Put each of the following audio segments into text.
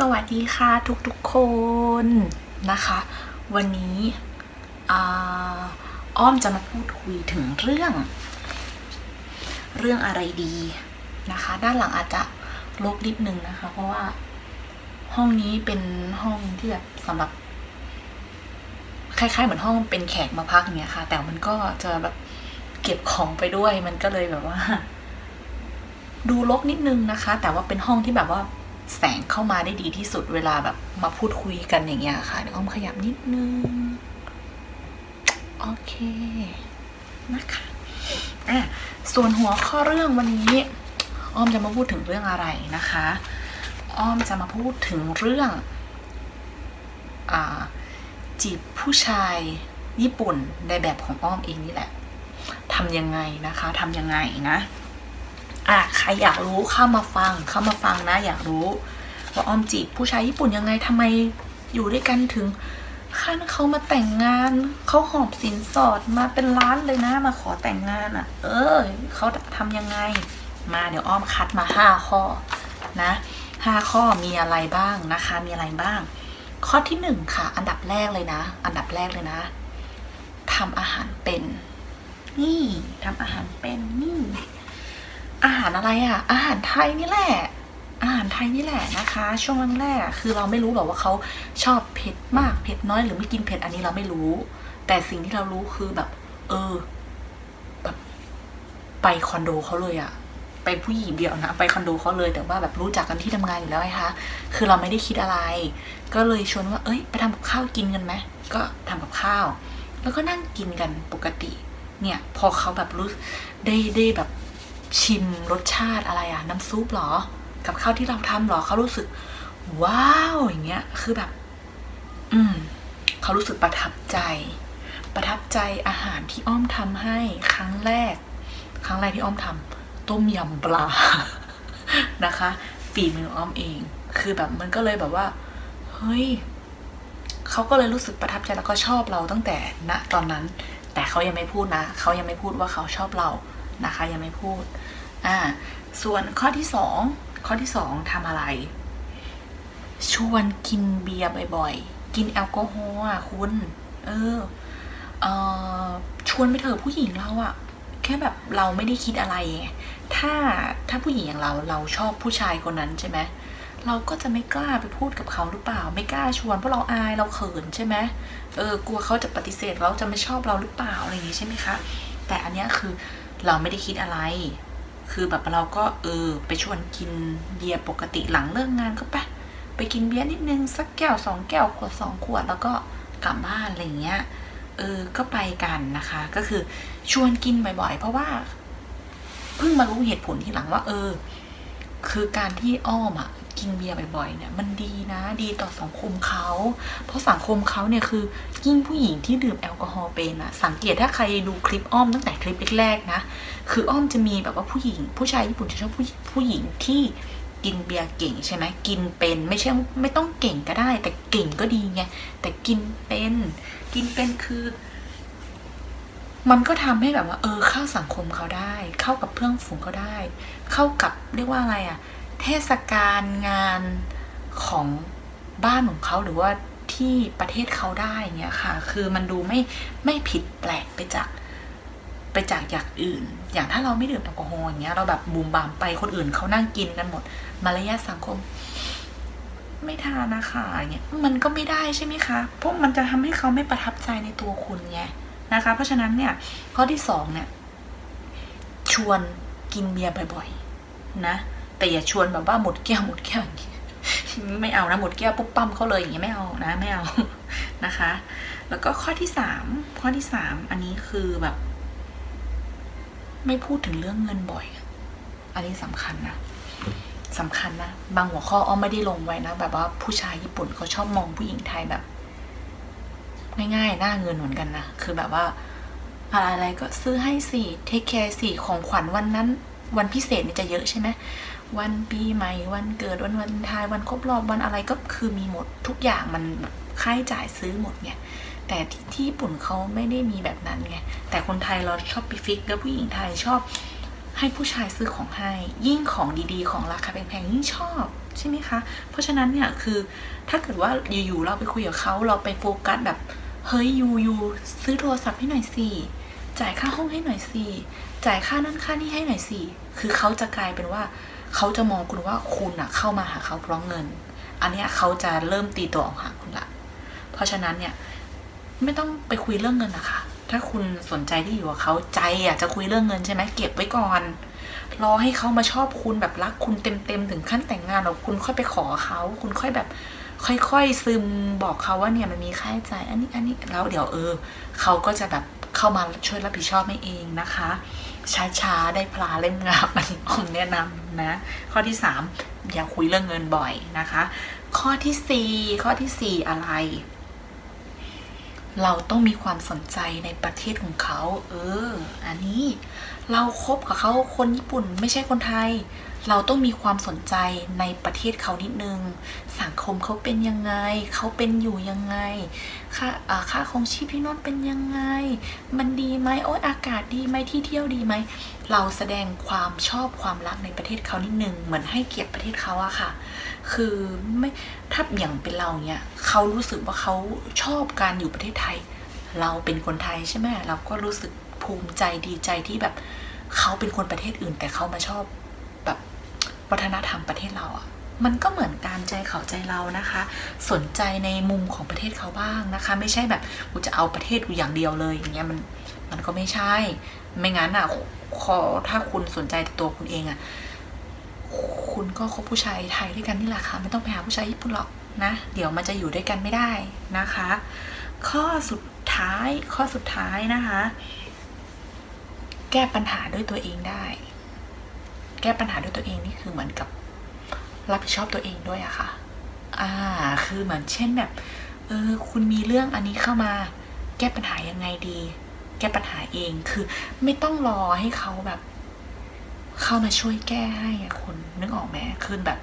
สวัสดีค่ะทุกๆคนนะคะ วันนี้อ้อมจะมาพูดคุยถึงเรื่อง เรื่องอะไรดีนะคะ ด้านหลังอาจจะลบนิดนึงนะคะ เพราะว่าห้องนี้เป็นห้องที่แบบสำหรับคล้ายๆเหมือนห้องเป็นแขกมาพักเงี้ยค่ะ แต่มันก็จะแบบเก็บของไปด้วยมันก็เลยแบบว่า ดูรกนิดนึงนะคะ แต่ว่าเป็นห้องที่แบบว่า แสงเข้ามาได้ดีที่สุดเวลาแบบมาพูดคุยกันอย่างเงี้ยค่ะเดี๋ยวอ้อมขยับนิดนึง โอเคนะคะอะส่วนหัวข้อเรื่องวันนี้ อ้อมจะมาพูดถึงเรื่องอะไรนะคะ อ้อมจะมาพูดถึงเรื่องอ่าจีบผู้ชายญี่ปุ่นในแบบของอ้อมเองนี่แหละทำยังไงนะคะทำยังไงนะ อะใครอยากรู้เข้ามาฟังเข้ามาฟังนะ อยากรู้ว่าออมจีบผู้ชายญี่ปุ่นยังไงทำไมอยู่ด้วยกันถึงขั้นเขามาแต่งงานเขาหอบสินสอดมาเป็นล้านเลยนะมาขอแต่งงานอะ เออเขาทำยังไง มาเดี๋ยวอ้อมคัดมาห้าข้อนะห้าข้อมีอะไรบ้างนะคะ มีอะไรบ้าง ข้อที่หนึ่งค่ะ อันดับแรกเลยนะ อันดับแรกเลยนะทำอาหารเป็น นี่ทำอาหารเป็นนี่ อาหารอะไรอะอาหารไทยนี่แหละอาหารไทยนี่แหละนะคะ ช่วงแรกๆคือเราไม่รู้หรอกว่าเขาชอบเผ็ดมากเผ็ดน้อยหรือไม่กินเผ็ดอันนี้เราไม่รู้ แต่สิ่งที่เรารู้คือแบบ เออแบบไปคอนโดเขาเลยอะไปผู้หญิงเดียวนะ ไปคอนโดเขาเลยแต่ว่าแบบรู้จักกันที่ทำงานอยู่แล้วไงคะคือเราไม่ได้คิดอะไร ก็เลยชวนว่า เอ้ย ไปทำกับข้าวกินกันไหมก็ทำกับข้าว แล้วก็นั่งกินกันปกติ เนี่ย พอเขาแบบรู้ได้ได้แบบ ชิมรสชาติอะไรอะน้ำซุปหรอ กับข้าวที่เราทำหรอเขารู้สึก ว้าวอย่างเงี้ยคือแบบ อืมเขารู้สึกประทับใจ ประทับใจอาหารที่อ้อมทำให้ครั้งแรก ครั้งแรกที่อ้อมทำต้มยำปลานะคะฝีมืออ้อมเอง คือแบบมันก็เลยแบบว่า เฮ้ยเขาก็เลยรู้สึกประทับใจแล้วก็ชอบเราตั้งแต่ณตอนนั้น แต่เขายังไม่พูดนะเขายังไม่พูดว่าเขาชอบเรา นะคะยังไม่พูดอ่าส่วนข้อที่สองข้อที่สองทำอะไร ชวนกินเบียร์บ่อยๆ กินแอลกอฮอล์อะคุณเออเออชวนไปเถอะผู้หญิงเราอะแค่แบบเราไม่ได้คิดอะไรไงถ้าถ้าผู้หญิงอย่างเราเราชอบผู้ชายคนนั้นใช่ไหมเราก็จะไม่กล้าไปพูดกับเขาหรือเปล่า ไม่กล้าชวนเพราะเราอายเราเขินใช่ไหมเออกลัวเขาจะปฏิเสธเราจะไม่ชอบเราหรือเปล่าอะไรอย่างงี้ใช่ไหมคะแต่อันนี้คือ เราไม่ได้คิดอะไร คือแบบเราก็เออไปชวนกินเบียร์ปกติหลังเลิกงานก็ไปไปกินเบียร์นิดนึงสักแก้วสองแก้วขวดสองขวดแล้วก็กลับบ้านอะไรเงี้ย เออ ก็ไปกันนะคะ ก็คือชวนกินบ่อยๆ เพราะว่า เพิ่งมารู้เหตุผลทีหลังว่า เออ คือการที่อ้อมอะ กินเบียร์บ่อยๆเนี่ยมันดีนะดีต่อสังคมเขา เพราะสังคมเขาเนี่ยคือยิ่งผู้หญิงที่ดื่มแอลกอฮอล์เป็นอะสังเกตถ้าใครดูคลิปอ้อมตั้งแต่คลิปแรกๆนะคืออ้อมจะมีแบบว่าผู้หญิง ผู้ชายญี่ปุ่นจะชอบผู้ผู้หญิงที่กินเบียร์เก่งใช่ไหมกินเป็นไม่ใช่ไม่ต้องเก่งก็ได้ แต่เก่งก็ดีไงแต่กินเป็น กินเป็นคือมันก็ทำให้แบบว่า เออเข้าสังคมเขาได้ เข้ากับเพื่อนฝูงเขาได้ เข้ากับเรียกว่าอะไรอะ เทศกาลงานของบ้านของเขาหรือว่าที่ประเทศเขาได้เงี้ยค่ะ คือมันดูไม่ไม่ผิดแปลกไปจากไปจากอย่างอื่น อย่างถ้าเราไม่ดื่มแอลกอฮอล์อย่างเงี้ยเราแบบบูมบามไปคนอื่นเขานั่งกินกันหมด มารยาทสังคม ไม่ทานนะคะอย่างเงี้ยมันก็ไม่ได้ใช่ไหมคะ เพราะมันจะทำให้เขาไม่ประทับใจในตัวคุณไงนะคะ เพราะฉะนั้นเนี่ยข้อที่สองเนี่ยชวนกินเบียร์บ่อยๆนะ แต่อย่าชวนแบบว่าหมดแก้วหมดแก้วอย่างเงี้ยไม่เอานะหมดแก้วปุ๊บปั๊มเขาเลยอย่างเงี้ยไม่เอานะไม่เอานะคะ แล้วก็ข้อที่สามข้อที่สามอันนี้คือแบบ ไม่พูดถึงเรื่องเงินบ่อย อันนี้สำคัญนะสำคัญนะบางหัวข้ออ้อมไม่ได้ลงไว้นะแบบว่าผู้ชายญี่ปุ่นเขาชอบมองผู้หญิงไทยแบบ ง่ายๆหน้าเงินเหมือนกันนะคือแบบว่าอะไรอะไรก็ซื้อให้สิเทคแคร์สิของขวัญวันนั้น วันพิเศษนี่จะเยอะใช่ไหม วันปีใหม่ วันเกิดวันวันไทายวันครบรอบวันอะไรก็คือมีหมดทุกอย่างมันค่าใช้จ่ายซื้อหมดไงแต่ที่ที่ญี่ปุ่นเขาไม่ได้มีแบบนั้นไงแต่คนไทยเราชอบไปฟิกแล้วผู้หญิงไทยชอบให้ผู้ชายซื้อของให้ ยิ่งของดีๆ ของราคาแพงๆยิ่งชอบใช่ไหมคะ เพราะฉะนั้นเนี่ยคือถ้าเกิดว่าอยู่ๆเราไปคุยกับเขาเราไปโฟกัสแบบเฮ้ยยูยูซื้อโทรศัพท์ให้หน่อยสิจ่ายค่าห้องให้หน่อยสิจ่ายค่านั่นค่านี่ให้หน่อยสิคือเขาจะกลายเป็นว่า เขาจะมองคุณว่าคุณอะเข้ามาหาเขาเพราะเงิน อันนี้เขาจะเริ่มตีตัวออกหาคุณละ เพราะฉะนั้นเนี่ยไม่ต้องไปคุยเรื่องเงินนะคะ ถ้าคุณสนใจที่อยู่กับเขาใจอยากจะคุยเรื่องเงินใช่ไหมเก็บไว้ก่อน รอให้เขามาชอบคุณแบบรักคุณเต็มๆถึงขั้นแต่งงานแล้วคุณค่อยไปขอเขา คุณค่อยแบบค่อยๆซึมบอกเขาว่าเนี่ยมันมีค่าใช้จ่ายอันนี้อันนี้แล้วเดี๋ยวเออเขาก็จะแบบเข้ามาช่วยรับผิดชอบให้เองนะคะ ช้าๆ ได้พลาเล่มงามอันนี้ผมแนะนำนะ ข้อที่สามอย่าคุยเรื่องเงินบ่อยนะคะ ข้อที่สี่ข้อที่สี่อะไร เราต้องมีความสนใจในประเทศของเขา เออ อันนี้เราครบกับเขาคนญี่ปุ่นไม่ใช่คนไทย เราต้องมีความสนใจในประเทศเขานิดนึง สังคมเขาเป็นยังไง เขาเป็นอยู่ยังไง ค่าอ่าค่าของชีพที่นู่นเป็นยังไง มันดีไหมโอ้ยอากาศดีไหมที่เที่ยวดีไหม เราแสดงความชอบความรักในประเทศเขานิดนึง เหมือนให้เกียรติประเทศเขาอะค่ะ คือไม่ถ้าอย่างเป็นเราเนี่ยเขารู้สึกว่าเขาชอบการอยู่ประเทศไทย เราเป็นคนไทยใช่ไหมเราก็รู้สึกภูมิใจดีใจที่แบบเขาเป็นคนประเทศอื่นแต่เขามาชอบ วัฒนธรรมประเทศเราอะ่ะมันก็เหมือนการใจเขาใจเรานะคะ สนใจในมุมของประเทศเขาบ้างนะคะ ไม่ใช่แบบกูจะเอาประเทศกูอย่างเดียวเลยอย่างเงี้ยมันมันก็ไม่ใช่ ไม่งั้นอะขอถ้าคุณสนใจต,ตัวคุณเองอะคุณก็คบผู้ชายไทยด้วยกันนี่แหละค่ะไม่ต้องไปหาผู้ชายญี่ปุ่นหรอกนะ เดี๋ยวมันจะอยู่ด้วยกันไม่ได้นะคะ ข้อสุดท้ายข้อสุดท้ายนะคะ แก้ปัญหาด้วยตัวเองได้ แก้ปัญหาด้วยตัวเองนี่คือเหมือนกับรับผิดชอบตัวเองด้วยอะค่ะ อ่า คือเหมือนเช่นแบบ เออ คุณมีเรื่องอันนี้เข้ามา แก้ปัญหายังไงดี แก้ปัญหาเอง คือไม่ต้องรอให้เขาแบบ เข้ามาช่วยแก้ให้อะคุณนึกออกไหมคือแบบ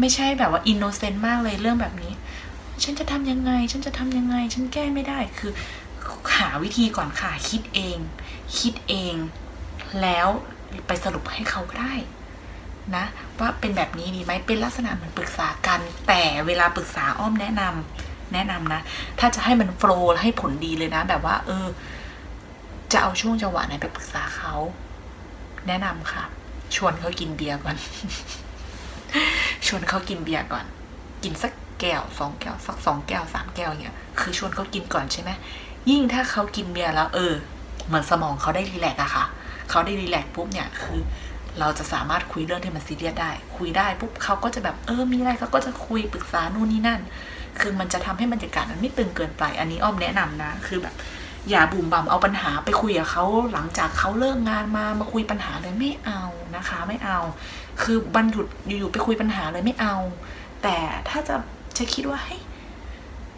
ไม่ใช่แบบว่าอินโนเซนต์มากเลยเรื่องแบบนี้ ฉันจะทำยังไง ฉันจะทำยังไง ฉันแก้ไม่ได้ คือหาวิธีก่อนค่ะ คิดเอง คิดเอง แล้ว ไปสรุปให้เขาก็ได้นะว่าเป็นแบบนี้ดีไหมเป็นลักษณะเหมือนปรึกษากัน แต่เวลาปรึกษาอ้อมแนะนำแนะนำนะ ถ้าจะให้มันโฟล์ให้ผลดีเลยนะ แบบว่า เออ จะเอาช่วงจังหวะไหนไปปรึกษาเขา แนะนำค่ะ ชวนเขากินเบียร์ก่อน ชวนเขากินเบียร์ก่อน กินสักแก้วสองแก้วสักสองแก้วสามแก้วเนี่ยคือชวนเขากินก่อนใช่ไหมยิ่งถ้าเขากินเบียร์แล้ว เออ เหมือนสมองเขาได้รีแลกอะค่ะ เขาได้รีแลกซ์ปุ๊บเนี่ยคือเราจะสามารถคุยเรื่องที่มันซีเรียสได้ คุยได้ปุ๊บเขาก็จะแบบเออมีอะไรเขาก็จะคุยปรึกษานู่นนี่นั่น คือมันจะทำให้บรรยากาศมันไม่ตึงเกินไป อันนี้อ้อมแนะนำนะ คือแบบ อย่าบุ่มบ่ำเอาปัญหาไปคุยกับเขาหลังจากเขาเลิกงานมามาคุยปัญหาเลยไม่เอานะคะ ไม่เอา คือบันหยุดอยู่ๆไปคุยปัญหาเลยไม่เอา แต่ถ้าจะจะคิดว่าเฮ้ย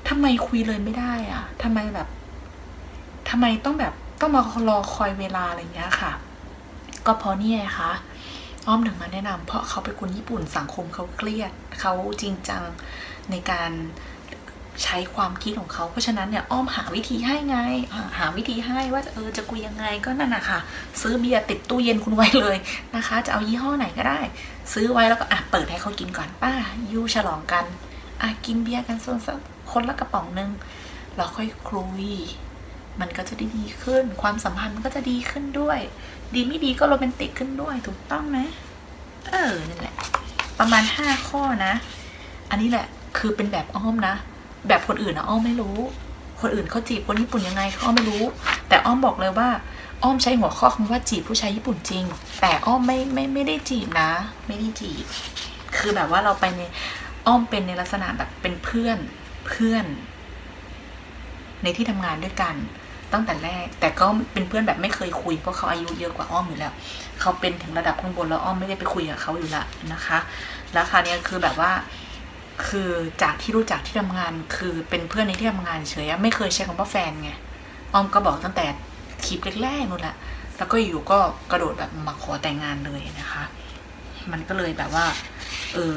ทำไมคุยเลยไม่ได้อะทำไมแบบทำไมต้องแบบ ต้องมารอคอยเวลาอะไรอย่างเงี้ยค่ะ ก็เพราะนี่ไงคะอ้อมถึงมาแนะนำเพราะเขาเป็นคนญี่ปุ่นสังคมเขาเครียดเขาจริงจังในการใช้ความคิดของเขาเพราะฉะนั้นเนี่ยอ้อมหาวิธีให้ไง หาวิธีให้ว่าเออจะคุยยังไงก็นั่นนะคะซื้อเบียร์ติดตู้เย็นคุณไว้เลยนะคะ จะเอายี่ห้อไหนก็ได้ ซื้อไว้แล้วก็อะเปิดให้เขากินก่อนป้ายูฉลองกันอะกินเบียร์กันส่วนสักคนละกระป๋องนึงแล้วค่อยคุย มันก็จะได้ดีขึ้น ความสัมพันธ์มันก็จะดีขึ้นด้วย ดีไม่ดีก็โรแมนติกขึ้นด้วย ถูกต้องไหมเออนั่นแหละ ประมาณห้าข้อนะ อันนี้แหละคือเป็นแบบอ้อมนะ แบบคนอื่นนะอ้อมไม่รู้ คนอื่นเขาจีบคนญี่ปุ่นยังไงเขาอ้อมไม่รู้ แต่อ้อมบอกเลยว่า อ้อมใช้หัวข้อคำว่าจีบผู้ชายญี่ปุ่นจริง แต่อ้อมไม่ไม่ไม่ได้จีบนะ ไม่ได้จีบ คือแบบว่าเราไปในอ้อมเป็นในลักษณะแบบเป็นเพื่อนเพื่อน ในที่ทำงานด้วยกัน ตั้งแต่แรก แต่ก็เป็นเพื่อนแบบไม่เคยคุยเพราะเขาอายุเยอะกว่าอ้อมอยู่แล้วเขาเป็นถึงระดับข้างบนแล้วอ้อมไม่ได้ไปคุยกับเขาอยู่ละนะคะแล้วคราวนี้คือแบบว่าคือจากที่รู้จักที่ทำงานคือเป็นเพื่อนในที่ทำงานเฉยไม่เคยใช้คำว่าแฟนไงอ้อมก็บอกตั้งแต่คลิปแรกๆนู่นแหละแล้วก็อยู่ก็กระโดดแบบมาขอแต่งงานเลยนะคะ มันก็เลยแบบว่าเออ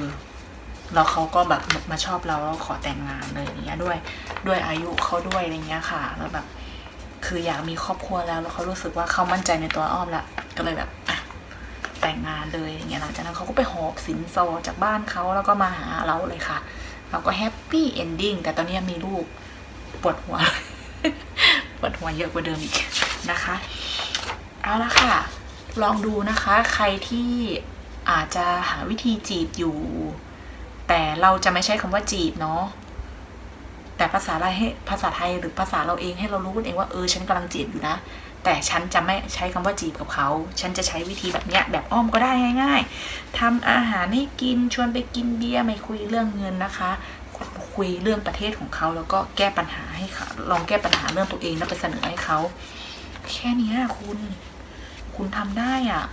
แล้วเขาก็แบบมาชอบเราแล้วขอแต่งงานเลยอย่างเงี้ยด้วย ด้วยอายุเขาด้วยอะไรเงี้ยค่ะ แล้วแบบ คืออยากมีครอบครัวแล้วแล้วเขารู้สึกว่าเขามั่นใจในตัวอ้อมละก็เลยแบบแต่งงานเลยอย่างเงี้ยหลังจากนั้นเขาก็ไปหอบสินสอดจากบ้านเขาแล้วก็มาหาเราเลยค่ะ เราก็แฮปปี้เอนดิ้งแต่ตอนนี้มีลูกปวดหัวปวดหัวเยอะกว่าเดิมอีกนะคะ เอาละค่ะ ลองดูนะคะ ใครที่อาจจะหาวิธีจีบอยู่ แต่เราจะไม่ใช้คำว่าจีบเนาะ แต่ภาษาอะไรให้ภาษาไทยหรือภาษาเราเองให้เรารู้กันเองว่าเออฉันกำลังจีบอยู่นะ แต่ฉันจะไม่ใช้คำว่าจีบกับเขา ฉันจะใช้วิธีแบบเนี้ยแบบอ้อมก็ได้ง่าย ๆทำอาหารให้กินชวนไปกินเบียร์ไม่คุยเรื่องเงินนะคะ คุยเรื่องประเทศของเขาแล้วก็แก้ปัญหาให้เขาลองแก้ปัญหาเรื่องตัวเองแล้วไปเสนอให้เขาแค่นี้คุณ คุณทำได้อะ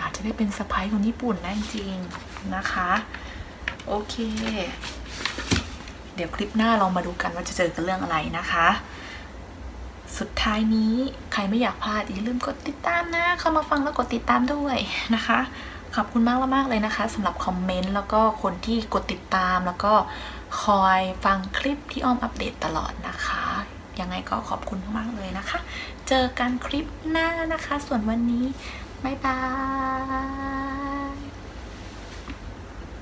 อาจจะได้เป็นสะพ้ายคนญี่ปุ่นได้จริงนะคะ โอเค เดี๋ยวคลิปหน้าลองมาดูกันว่าจะเจอกันเรื่องอะไรนะคะ สุดท้ายนี้ใครไม่อยากพลาดอย่าลืมกดติดตามนะ เข้ามาฟังแล้วกดติดตามด้วยนะคะ ขอบคุณมากมากเลยนะคะสำหรับคอมเมนต์แล้วก็คนที่กดติดตามแล้วก็คอยฟังคลิปที่อ้อมอัปเดตตลอดนะคะยังไงก็ขอบคุณมากเลยนะคะ เจอกันคลิปหน้านะคะ ส่วนวันนี้ บ๊ายบาย